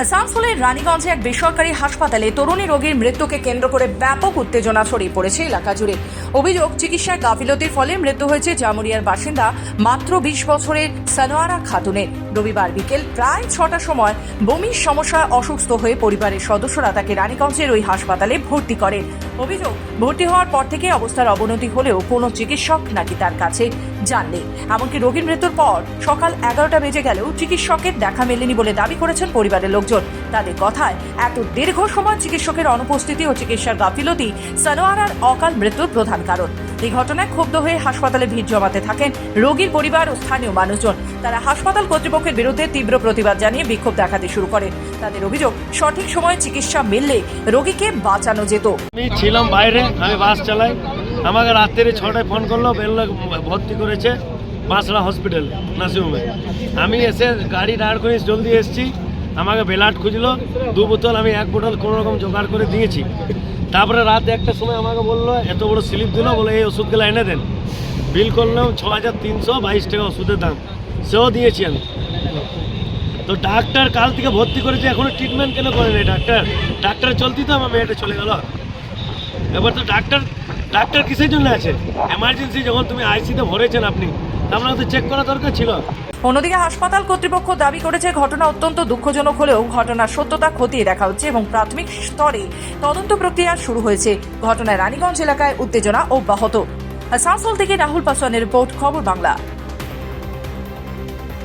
আসানসোলের রানীগঞ্জে এক বেসরকারি হাসপাতালে তরুণী রোগীর মৃত্যুকে কেন্দ্র করে ব্যাপক উত্তেজনা ছড়িয়ে পড়েছে এলাকা জুড়ে। অভিযোগ চিকিৎসায় গাফিলতির ফলে মৃত্যু হয়েছে জামুরিয়ার বাসিন্দা মাত্র বিশ বছরের সানোয়ারা খাতুনের। রবিবার বিকেল প্রায় ছটার সময় বমির সমস্যায় অসুস্থ হয়ে পরিবারের সদস্যরা তাকে রানীগঞ্জের ওই হাসপাতালে ভর্তি করেন। অভিযোগ, ভর্তি হওয়ার পর থেকে অবস্থার অবনতি হলেও কোনো চিকিৎসক নাকি তার কাছে যাননি। এমনকি রোগীর মৃত্যুর পর সকাল এগারোটা বেজে গেলেও চিকিৎসকের দেখা মেলেনি বলে দাবি করেছেন পরিবারের লোকজন। তাদের কথায়, এত দীর্ঘ সময় চিকিৎসকের অনুপস্থিতি ও চিকিৎসার গাফিলতি সানোয়ারার অকাল মৃত্যুর প্রধান কারণ। এই ঘটনায় ক্ষুব্ধ হয়ে হাসপাতালে ভিড় জমাতে থাকেন রোগীর পরিবার ও স্থানীয় মানুষজন। তারা হাসপাতাল কর্তৃপক্ষের বিরুদ্ধে তীব্র প্রতিবাদ জানিয়ে বিক্ষোভ দেখাতে শুরু করে। তাদের অভিযোগ, সঠিক সময়ে চিকিৎসা মিললে রোগীকে বাঁচানো যেত। আমি ছিলাম বাইরে, আমি বাস চালাই। আমাকে রাত্রি ছটায় ফোন করল, বেরোলো, ভর্তি করেছে বাঁশড়া হসপিটালে, নার্সিংহোমে। আমি এসে গাড়ি দাঁড় করে জলদি এসেছি। আমাকে বেলাট খুঁজলো, দু বোতল আমি এক বোতল কোনো রকম জোগাড় করে দিয়েছি। তারপরে রাত একটার সময় আমাকে বলল, এত বড় স্লিপ দিল, বলে এই ওষুধগুলো এনে দেন। বিল করলাম ছ হাজার তিনশো বাইশ টাকা ওষুধের দাম। সেও দিয়েছি আমি। তো ডাক্তার কাল থেকে ভর্তি করেছে, এখনও ট্রিটমেন্ট কেন করেনি ডাক্তার? ডাক্তার চলতি তো আমার মেয়েটা চলে গেল। এবার তো ডাক্তার ডাক্তার কিসের জন্য আছে? এমার্জেন্সি যখন তুমি আইসিতে ভরেছেন আপনি তো চেক করা দরকার ছিল। অন্যদিকে হাসপাতাল কর্তৃপক্ষ দাবি করেছে, ঘটনা অত্যন্ত দুঃখজনক হলেও ঘটনার সত্যতা খতিয়ে দেখা হচ্ছে এবং প্রাথমিক স্তরে তদন্ত প্রক্রিয়া শুরু হয়েছে। ঘটনায় রানীগঞ্জ এলাকায় উত্তেজনা অব্যাহত। আসানসোল থেকে রাহুল পাসওয়ানের রিপোর্ট, খবর বাংলা।